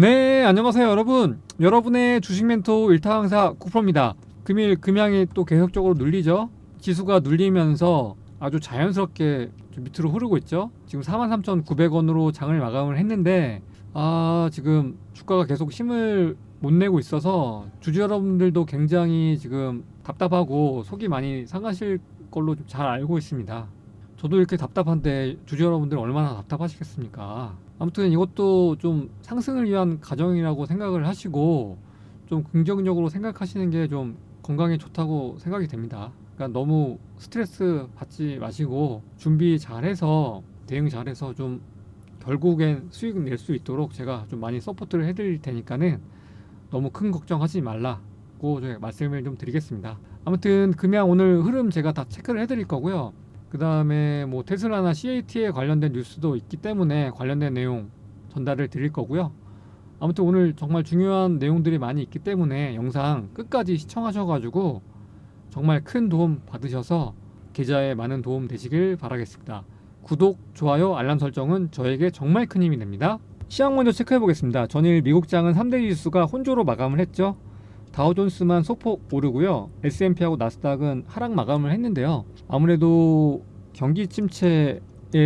네, 안녕하세요, 여러분. 여러분의 주식 멘토 일타 강사 쿠프로입니다. 금일 금양이 또 계속적으로 눌리죠. 지수가 눌리면서 아주 자연스럽게 좀 밑으로 흐르고 있죠. 지금 43,900원으로 장을 마감을 했는데 아, 지금 주가가 계속 힘을 못 내고 있어서 주주 여러분들도 굉장히 지금 답답하고 속이 많이 상하실 걸로 좀잘 알고 있습니다. 저도 이렇게 답답한데 주주 여러분들 얼마나 답답하시겠습니까? 아무튼 이것도 좀 상승을 위한 과정이라고 생각을 하시고 좀 긍정적으로 생각하시는 게 좀 건강에 좋다고 생각이 됩니다. 그러니까 너무 스트레스 받지 마시고 준비 잘해서 대응 잘해서 좀 결국엔 수익 낼 수 있도록 제가 좀 많이 서포트를 해드릴 테니까는 너무 큰 걱정하지 말라고 말씀을 좀 드리겠습니다. 아무튼 금양 오늘 흐름 제가 다 체크를 해드릴 거고요. 그 다음에 뭐 테슬라나 CAT에 관련된 뉴스도 있기 때문에 관련된 내용 전달을 드릴 거고요. 아무튼 오늘 정말 중요한 내용들이 많이 있기 때문에 영상 끝까지 시청하셔가지고 정말 큰 도움 받으셔서 계좌에 많은 도움 되시길 바라겠습니다. 구독, 좋아요, 알람 설정은 저에게 정말 큰 힘이 됩니다. 시황 먼저 체크해 보겠습니다. 전일 미국장은 3대 지수가 혼조로 마감을 했죠. 다우존스만 소폭 오르고요. S&P하고 나스닥은 하락 마감을 했는데요. 아무래도 경기 침체에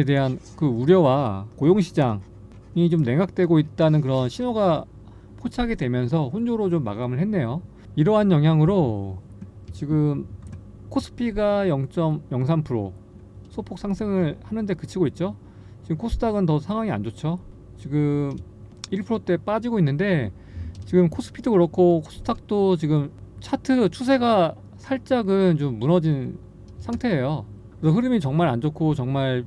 대한 그 우려와 고용 시장이 좀 냉각되고 있다는 그런 신호가 포착이 되면서 혼조로 좀 마감을 했네요. 이러한 영향으로 지금 코스피가 0.03% 소폭 상승을 하는데 그치고 있죠. 지금 코스닥은 더 상황이 안 좋죠. 지금 1%대 빠지고 있는데 지금 코스피도 그렇고 코스닥도 지금 차트 추세가 살짝은 좀 무너진 상태예요. 그래서 흐름이 정말 안 좋고 정말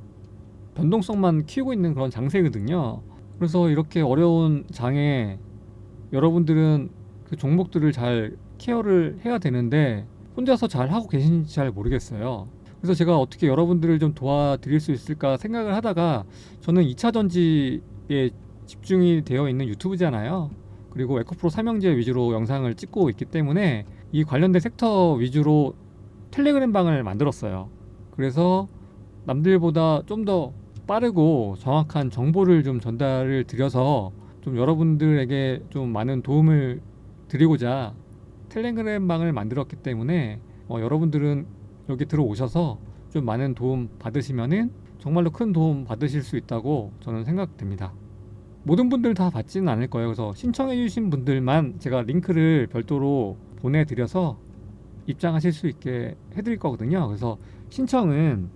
변동성만 키우고 있는 그런 장세거든요. 그래서 이렇게 어려운 장에 여러분들은 그 종목들을 잘 케어를 해야 되는데 혼자서 잘 하고 계신지 잘 모르겠어요. 그래서 제가 어떻게 여러분들을 좀 도와드릴 수 있을까 생각을 하다가 저는 2차 전지에 집중이 되어 있는 유튜브잖아요. 그리고 에코프로 삼형제 위주로 영상을 찍고 있기 때문에 이 관련된 섹터 위주로 텔레그램 방을 만들었어요. 그래서 남들보다 좀 더 빠르고 정확한 정보를 좀 전달을 드려서 좀 여러분들에게 좀 많은 도움을 드리고자 텔레그램 방을 만들었기 때문에 어, 여러분들은 여기 들어오셔서 좀 많은 도움 받으시면은 정말로 큰 도움 받으실 수 있다고 저는 생각됩니다. 모든 분들 다 받지는 않을 거예요. 그래서 신청해 주신 분들만 제가 링크를 별도로 보내드려서 입장하실 수 있게 해드릴 거거든요. 그래서 신청은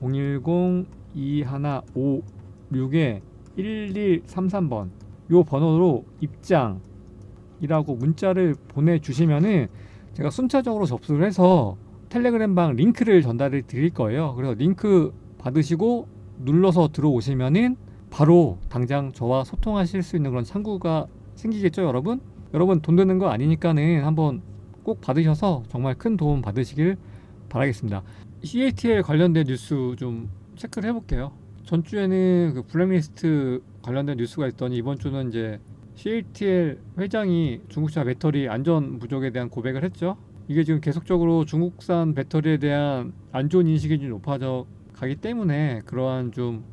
010-2156에 1133번 요 번호로 입장이라고 문자를 보내주시면은 제가 순차적으로 접수를 해서 텔레그램방 링크를 전달을 드릴 거예요. 그래서 링크 받으시고 눌러서 들어오시면은 바로 당장 저와 소통하실 수 있는 그런 창구가 생기겠죠, 여러분? 여러분 돈 드는 거 아니니까는 한번 꼭 받으셔서 정말 큰 도움 받으시길 바라겠습니다. CATL 관련된 뉴스 좀 체크를 해볼게요. 전주에는 그 블랙리스트 관련된 뉴스가 있더니 이번 주는 이제 CATL 회장이 중국차 배터리 안전 부족에 대한 고백을 했죠. 이게 지금 계속적으로 중국산 배터리에 대한 안 좋은 인식이 좀 높아져 가기 때문에 그러한 좀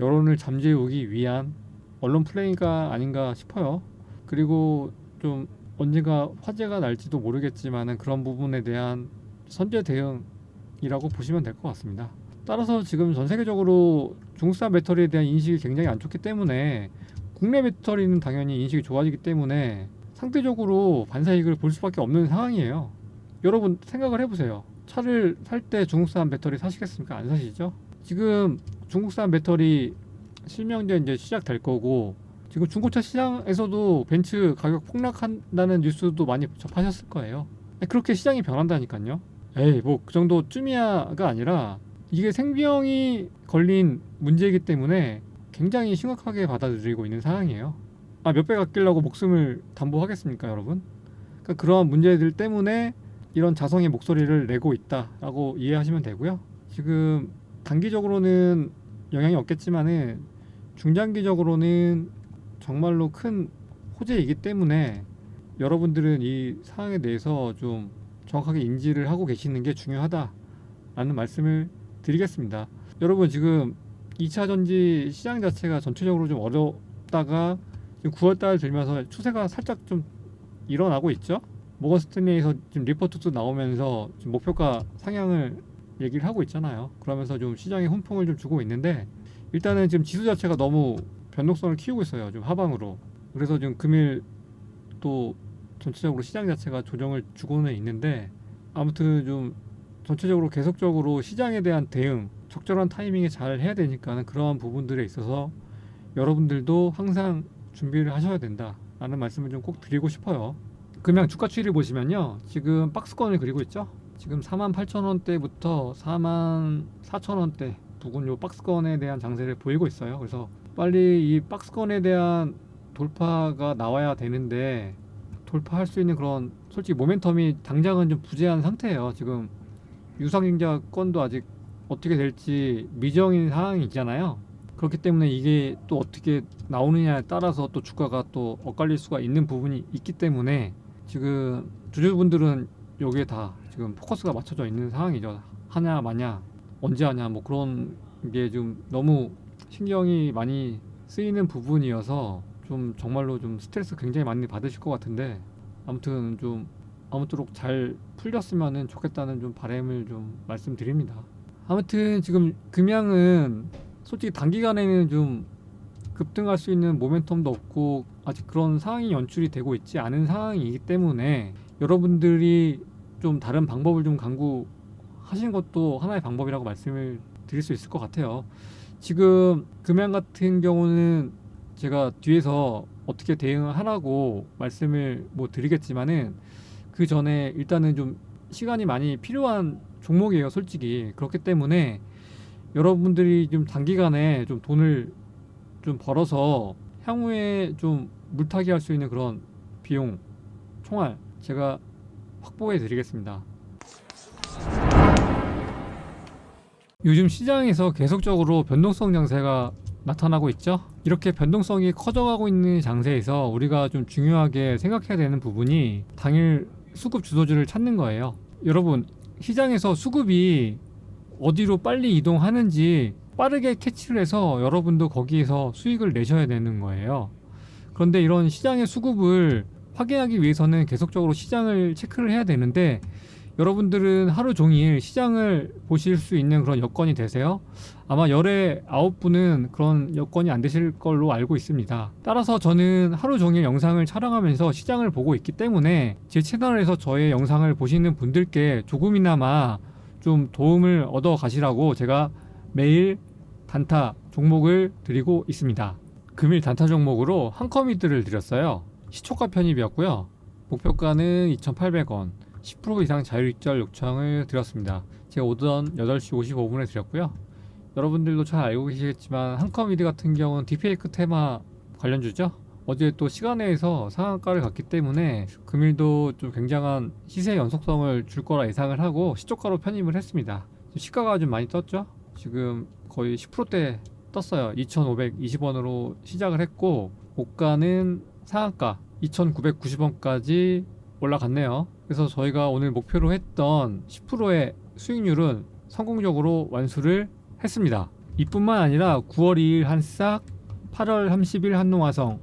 여론을 잠재우기 위한 언론 플레이가 아닌가 싶어요. 그리고 좀 언젠가 화제가 날지도 모르겠지만은 그런 부분에 대한 선제 대응이라고 보시면 될 것 같습니다. 따라서 지금 전 세계적으로 중국산 배터리에 대한 인식이 굉장히 안 좋기 때문에 국내 배터리는 당연히 인식이 좋아지기 때문에 상대적으로 반사 이익을 볼 수밖에 없는 상황이에요. 여러분 생각을 해보세요. 차를 살 때 중국산 배터리 사시겠습니까? 안 사시죠? 지금 중국산 배터리 실명제 이제 시작될 거고 지금 중고차 시장에서도 벤츠 가격 폭락한다는 뉴스도 많이 접하셨을 거예요. 그렇게 시장이 변한다니까요. 에이 뭐 그 정도 쯤이야가 아니라 이게 생명이 걸린 문제이기 때문에 굉장히 심각하게 받아들이고 있는 상황이에요. 아 몇배 갚기려고 목숨을 담보하겠습니까, 여러분? 그러니까 그러한 문제들 때문에 이런 자성의 목소리를 내고 있다라고 이해하시면 되고요. 지금 단기적으로는 영향이 없겠지만은 중장기적으로는 정말로 큰 호재이기 때문에 여러분들은 이 상황에 대해서 좀 정확하게 인지를 하고 계시는 게 중요하다라는 말씀을 드리겠습니다. 여러분 지금 2차 전지 시장 자체가 전체적으로 좀 어렵다가 지금 9월달 들면서 추세가 살짝 좀 일어나고 있죠. 모건 스탠리에서 지금 리포트도 나오면서 지금 목표가 상향을 얘기를 하고 있잖아요. 그러면서 좀 시장에 훈풍을 좀 주고 있는데 일단은 지금 지수 자체가 너무 변동성을 키우고 있어요. 좀 하방으로. 그래서 지금 금일 또 전체적으로 시장 자체가 조정을 주고는 있는데 아무튼 좀 전체적으로 계속적으로 시장에 대한 대응 적절한 타이밍에 잘 해야 되니까는 그러한 부분들에 있어서 여러분들도 항상 준비를 하셔야 된다라는 말씀을 좀 꼭 드리고 싶어요. 금양 주가 추이를 보시면요. 지금 박스권을 그리고 있죠. 지금 48,000원대부터 44,000원대 부근 요 박스권에 대한 장세를 보이고 있어요. 그래서 빨리 이 박스권에 대한 돌파가 나와야 되는데 돌파할 수 있는 그런 솔직히 모멘텀이 당장은 좀 부재한 상태예요. 지금 유상증자권도 아직 어떻게 될지 미정인 상황이 있잖아요. 그렇기 때문에 이게 또 어떻게 나오느냐에 따라서 또 주가가 또 엇갈릴 수가 있는 부분이 있기 때문에 지금 주주분들은 여기에 다 지금 포커스가 맞춰져 있는 상황이죠. 하냐 마냐 언제 하냐 뭐 그런 게 좀 너무 신경이 많이 쓰이는 부분이어서 좀 정말로 좀 스트레스 굉장히 많이 받으실 것 같은데 아무튼 좀 아무쪼록 잘 풀렸으면 좋겠다는 좀 바람을 좀 말씀드립니다. 아무튼 지금 금양은 솔직히 단기간에는 좀 급등할 수 있는 모멘텀도 없고 아직 그런 상황이 연출이 되고 있지 않은 상황이기 때문에 여러분들이 좀 다른 방법을 좀 강구하신 것도 하나의 방법이라고 말씀을 드릴 수 있을 것 같아요. 지금 금양 같은 경우는 제가 뒤에서 어떻게 대응을 하라고 말씀을 뭐 드리겠지만은 그 전에 일단은 좀 시간이 많이 필요한 종목이에요, 솔직히. 그렇기 때문에 여러분들이 좀 단기간에 좀 돈을 좀 벌어서 향후에 좀 물타기 할 수 있는 그런 비용 총알 제가 확보해 드리겠습니다. 요즘 시장에서 계속적으로 변동성 장세가 나타나고 있죠. 이렇게 변동성이 커져가고 있는 장세에서 우리가 좀 중요하게 생각해야 되는 부분이 당일 수급 주도주를 찾는 거예요. 여러분, 시장에서 수급이 어디로 빨리 이동하는지 빠르게 캐치를 해서 여러분도 거기에서 수익을 내셔야 되는 거예요. 그런데 이런 시장의 수급을 확인하기 위해서는 계속적으로 시장을 체크를 해야 되는데 여러분들은 하루 종일 시장을 보실 수 있는 그런 여건이 되세요? 아마 열의 아홉 분은 그런 여건이 안 되실 걸로 알고 있습니다. 따라서 저는 하루 종일 영상을 촬영하면서 시장을 보고 있기 때문에 제 채널에서 저의 영상을 보시는 분들께 조금이나마 좀 도움을 얻어 가시라고 제가 매일 단타 종목을 드리고 있습니다. 금일 단타 종목으로 한 커미들을 드렸어요. 시초가 편입이었고요. 목표가는 2,800원. 10% 이상 자율익절 요청을 드렸습니다. 제가 오전 8시 55분에 드렸고요. 여러분들도 잘 알고 계시겠지만 한컴미드 같은 경우는 디페이크 테마 관련주죠. 어제 또 시간에서 상한가를 갔기 때문에 금일도 좀 굉장한 시세 연속성을 줄 거라 예상을 하고 시초가로 편입을 했습니다. 시가가 좀 많이 떴죠. 지금 거의 10%대 떴어요. 2,520원으로 시작을 했고 고가는 상한가 2,990원까지 올라갔네요. 그래서 저희가 오늘 목표로 했던 10%의 수익률은 성공적으로 완수를 했습니다. 이뿐만 아니라 9월 2일 한싹, 8월 30일 한농화성,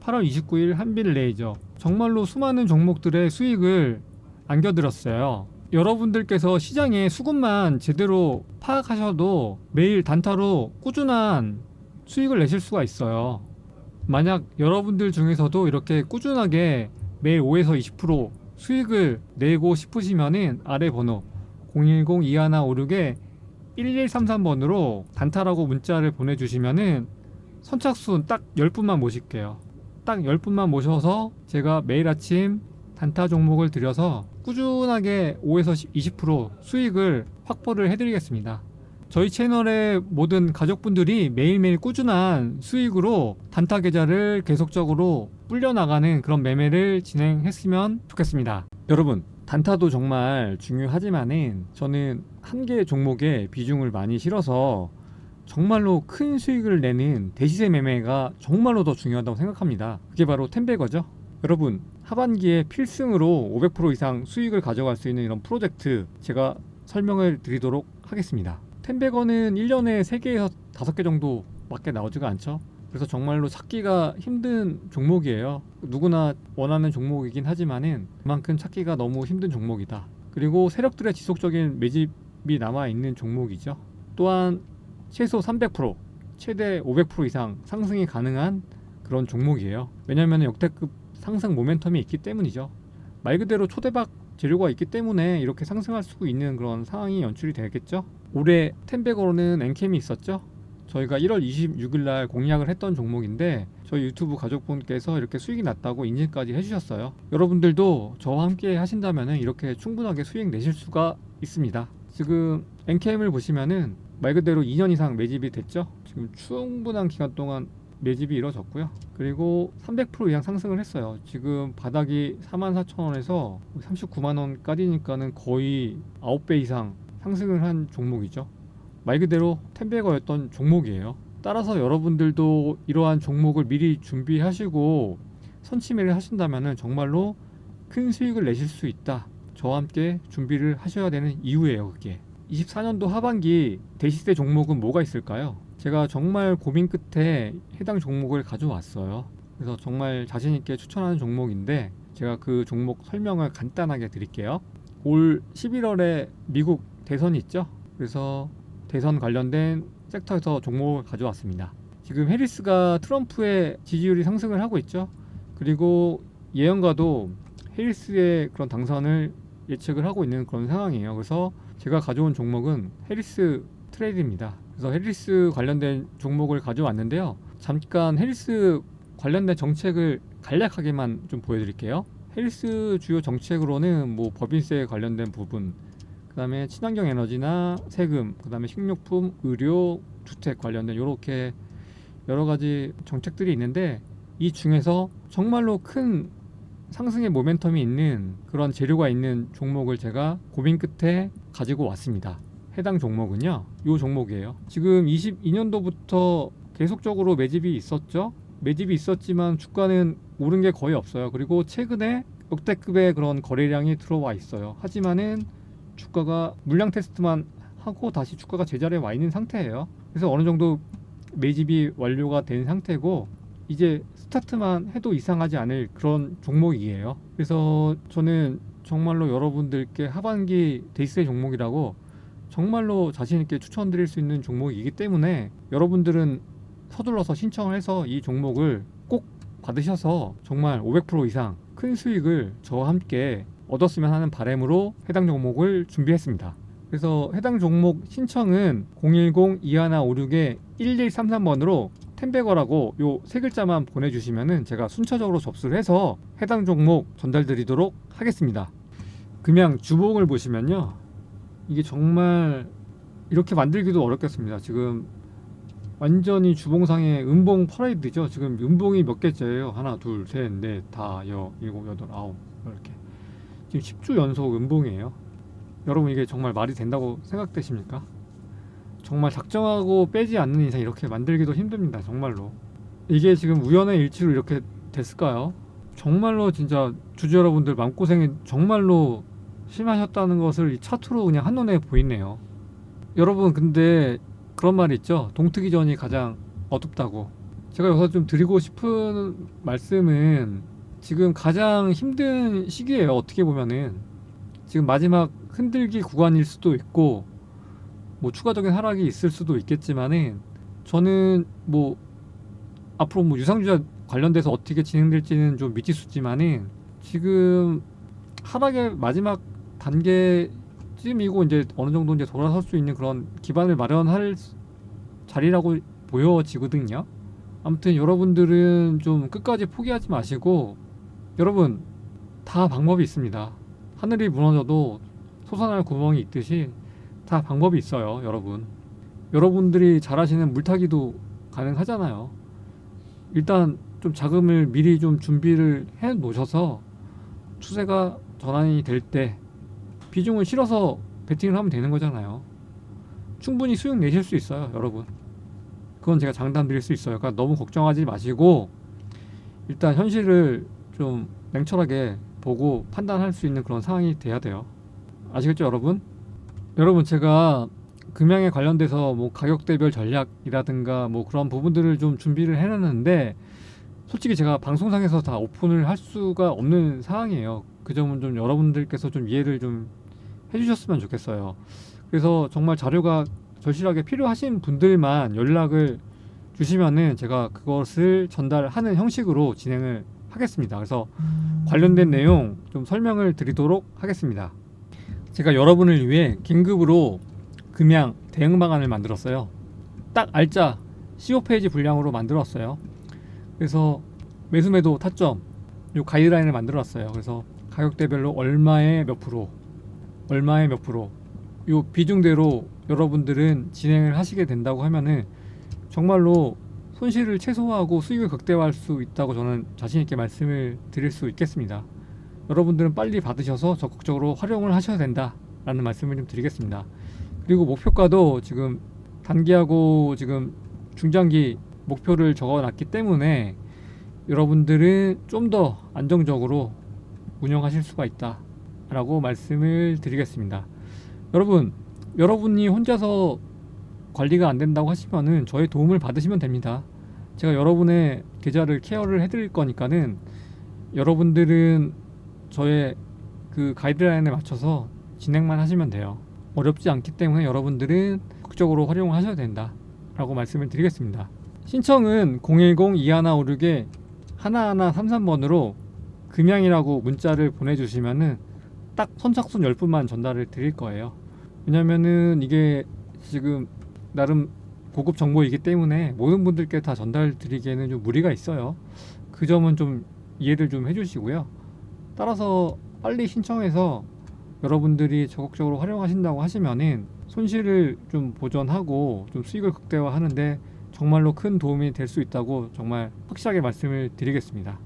8월 29일 한빌레이저 정말로 수많은 종목들의 수익을 안겨드렸어요. 여러분들께서 시장의 수급만 제대로 파악하셔도 매일 단타로 꾸준한 수익을 내실 수가 있어요. 만약 여러분들 중에서도 이렇게 꾸준하게 매일 5에서 20% 수익을 내고 싶으시면은 아래 번호 010-2156에 1133번으로 단타라고 문자를 보내주시면은 선착순 딱 10분만 모실게요. 딱 10분만 모셔서 제가 매일 아침 단타 종목을 들여서 꾸준하게 5에서 20% 수익을 확보를 해드리겠습니다. 저희 채널의 모든 가족분들이 매일매일 꾸준한 수익으로 단타 계좌를 계속적으로 불려나가는 그런 매매를 진행했으면 좋겠습니다. 여러분, 단타도 정말 중요하지만은 저는 한 개의 종목에 비중을 많이 실어서 정말로 큰 수익을 내는 대시세 매매가 정말로 더 중요하다고 생각합니다. 그게 바로 텐베거죠. 여러분, 하반기에 필승으로 500% 이상 수익을 가져갈 수 있는 이런 프로젝트 제가 설명을 드리도록 하겠습니다. 텐베거는 1년에 3개에서 5개 정도 밖에 나오지가 않죠. 그래서 정말로 찾기가 힘든 종목이에요. 누구나 원하는 종목이긴 하지만은 그만큼 찾기가 너무 힘든 종목이다. 그리고 세력들의 지속적인 매집이 남아 있는 종목이죠. 또한 최소 300% 최대 500% 이상 상승이 가능한 그런 종목이에요. 왜냐하면 역대급 상승 모멘텀이 있기 때문이죠. 말 그대로 초대박 재료가 있기 때문에 이렇게 상승할 수 있는 그런 상황이 연출이 되겠죠. 올해 텐백으로는 엔캠이 있었죠. 저희가 1월 26일 날 공략을 했던 종목인데 저희 유튜브 가족분께서 이렇게 수익이 났다고 인증까지 해주셨어요. 여러분들도 저와 함께 하신다면 이렇게 충분하게 수익 내실 수가 있습니다. 지금 엔캠을 보시면은 말 그대로 2년 이상 매집이 됐죠. 지금 충분한 기간 동안 매집이 이루어졌고요. 그리고 300% 이상 상승을 했어요. 지금 바닥이 44,000원에서 39만 원까지니까는 거의 9배 이상 상승을 한 종목이죠. 말 그대로 텐베거였던 종목이에요. 따라서 여러분들도 이러한 종목을 미리 준비하시고 선취매를 하신다면 정말로 큰 수익을 내실 수 있다. 저와 함께 준비를 하셔야 되는 이유예요, 그게. 24년도 하반기 대시세 종목은 뭐가 있을까요? 제가 정말 고민 끝에 해당 종목을 가져왔어요. 그래서 정말 자신 있게 추천하는 종목인데 제가 그 종목 설명을 간단하게 드릴게요. 올 11월에 미국 대선이 있죠. 그래서 대선 관련된 섹터에서 종목을 가져왔습니다. 지금 해리스가 트럼프의 지지율이 상승을 하고 있죠. 그리고 예언가도 해리스의 그런 당선을 예측을 하고 있는 그런 상황이에요. 그래서 제가 가져온 종목은 해리스 트레이드입니다. 그래서 해리스 관련된 종목을 가져왔는데요. 잠깐 해리스 관련된 정책을 간략하게만 좀 보여드릴게요. 해리스 주요 정책으로는 뭐 법인세 관련된 부분, 그다음에 친환경 에너지나 세금, 그다음에 식료품, 의료, 주택 관련된 이렇게 여러 가지 정책들이 있는데 이 중에서 정말로 큰 상승의 모멘텀이 있는 그런 재료가 있는 종목을 제가 고민 끝에 가지고 왔습니다. 해당 종목은요, 이 종목이에요. 지금 22년도부터 계속적으로 매집이 있었죠. 매집이 있었지만 주가는 오른 게 거의 없어요. 그리고 최근에 역대급의 그런 거래량이 들어와 있어요. 하지만은 주가가 물량 테스트만 하고 다시 주가가 제자리에 와 있는 상태예요. 그래서 어느 정도 매집이 완료가 된 상태고 이제 스타트만 해도 이상하지 않을 그런 종목이에요. 그래서 저는 정말로 여러분들께 하반기 데이세 종목이라고 정말로 자신 있게 추천드릴 수 있는 종목이기 때문에 여러분들은 서둘러서 신청을 해서 이 종목을 꼭 받으셔서 정말 500% 이상 큰 수익을 저와 함께 얻었으면 하는 바람으로 해당 종목을 준비했습니다. 그래서 해당 종목 신청은 010-2156-1133번으로 텐베거라고 요 세 글자만 보내주시면은 제가 순차적으로 접수를 해서 해당 종목 전달드리도록 하겠습니다. 그냥 주봉을 보시면요. 이게 정말 이렇게 만들기도 어렵겠습니다. 지금 완전히 주봉상의 음봉 퍼레이드죠. 지금 음봉이 몇 개째예요? 하나, 둘, 셋, 넷, 다, 여, 일곱, 여덟, 아홉 이렇게 지금 10주 연속 음봉이에요. 여러분 이게 정말 말이 된다고 생각되십니까? 정말 작정하고 빼지 않는 이상 이렇게 만들기도 힘듭니다. 정말로 이게 지금 우연의 일치로 이렇게 됐을까요? 정말로 진짜 주주 여러분들 마음고생이 정말로 심하셨다는 것을 이 차트로 그냥 한눈에 보이네요. 여러분 근데 그런 말이 있죠. 동트기 전이 가장 어둡다고. 제가 여기서 좀 드리고 싶은 말씀은 지금 가장 힘든 시기예요. 어떻게 보면은 지금 마지막 흔들기 구간일 수도 있고 뭐 추가적인 하락이 있을 수도 있겠지만은 저는 뭐 앞으로 뭐 유상주자 관련돼서 어떻게 진행될지는 좀 미지수지만은 지금 하락의 마지막 단계쯤이고 이제 어느 정도 이제 돌아설 수 있는 그런 기반을 마련할 자리라고 보여지거든요. 아무튼 여러분들은 좀 끝까지 포기하지 마시고 여러분 다 방법이 있습니다. 하늘이 무너져도 솟아날 구멍이 있듯이 다 방법이 있어요, 여러분. 여러분들이 잘하시는 물타기도 가능하잖아요. 일단 좀 자금을 미리 좀 준비를 해 놓으셔서 추세가 전환이 될 때 비중을 실어서 베팅을 하면 되는 거잖아요. 충분히 수익 내실 수 있어요, 여러분. 그건 제가 장담 드릴 수 있어요. 그러니까 너무 걱정하지 마시고 일단 현실을 좀 냉철하게 보고 판단할 수 있는 그런 상황이 돼야 돼요. 아시겠죠, 여러분? 여러분 제가 금양에 관련돼서 뭐 가격대별 전략이라든가 뭐 그런 부분들을 좀 준비를 해놨는데 솔직히 제가 방송상에서 다 오픈을 할 수가 없는 상황이에요. 그 점은 좀 여러분들께서 좀 이해를 좀 해주셨으면 좋겠어요. 그래서 정말 자료가 절실하게 필요하신 분들만 연락을 주시면은 제가 그것을 전달하는 형식으로 진행을 하겠습니다. 그래서 관련된 내용 좀 설명을 드리도록 하겠습니다. 제가 여러분을 위해 긴급으로 금양 대응 방안을 만들었어요. 딱 알짜 15페이지 분량으로 만들었어요. 그래서 매수 매도 타점 요 가이드라인을 만들었어요. 그래서 가격대별로 얼마에 몇 프로, 얼마에 몇 프로 요 비중대로 여러분들은 진행을 하시게 된다고 하면은 정말로 손실을 최소화하고 수익을 극대화할 수 있다고 저는 자신 있게 말씀을 드릴 수 있겠습니다. 여러분들은 빨리 받으셔서 적극적으로 활용을 하셔야 된다라는 말씀을 좀 드리겠습니다. 그리고 목표가도 지금 단기하고 지금 중장기 목표를 적어 놨기 때문에 여러분들은 좀 더 안정적으로 운영하실 수가 있다 라고 말씀을 드리겠습니다. 여러분, 여러분이 혼자서 관리가 안 된다고 하시면은 저의 도움을 받으시면 됩니다. 제가 여러분의 계좌를 케어를 해드릴 거니까는 여러분들은 저의 그 가이드라인에 맞춰서 진행만 하시면 돼요. 어렵지 않기 때문에 여러분들은 적극적으로 활용을 하셔야 된다 라고 말씀을 드리겠습니다. 신청은 010-2156에 하나하나 33번으로 금양이라고 문자를 보내주시면은 딱 선착순 10분만 전달을 드릴 거예요. 왜냐면은 이게 지금 나름 고급 정보이기 때문에 모든 분들께 다 전달 드리기에는 좀 무리가 있어요. 그 점은 좀 이해를 좀 해주시고요. 따라서 빨리 신청해서 여러분들이 적극적으로 활용하신다고 하시면은 손실을 좀 보전하고 좀 수익을 극대화하는데 정말로 큰 도움이 될 수 있다고 정말 확실하게 말씀을 드리겠습니다.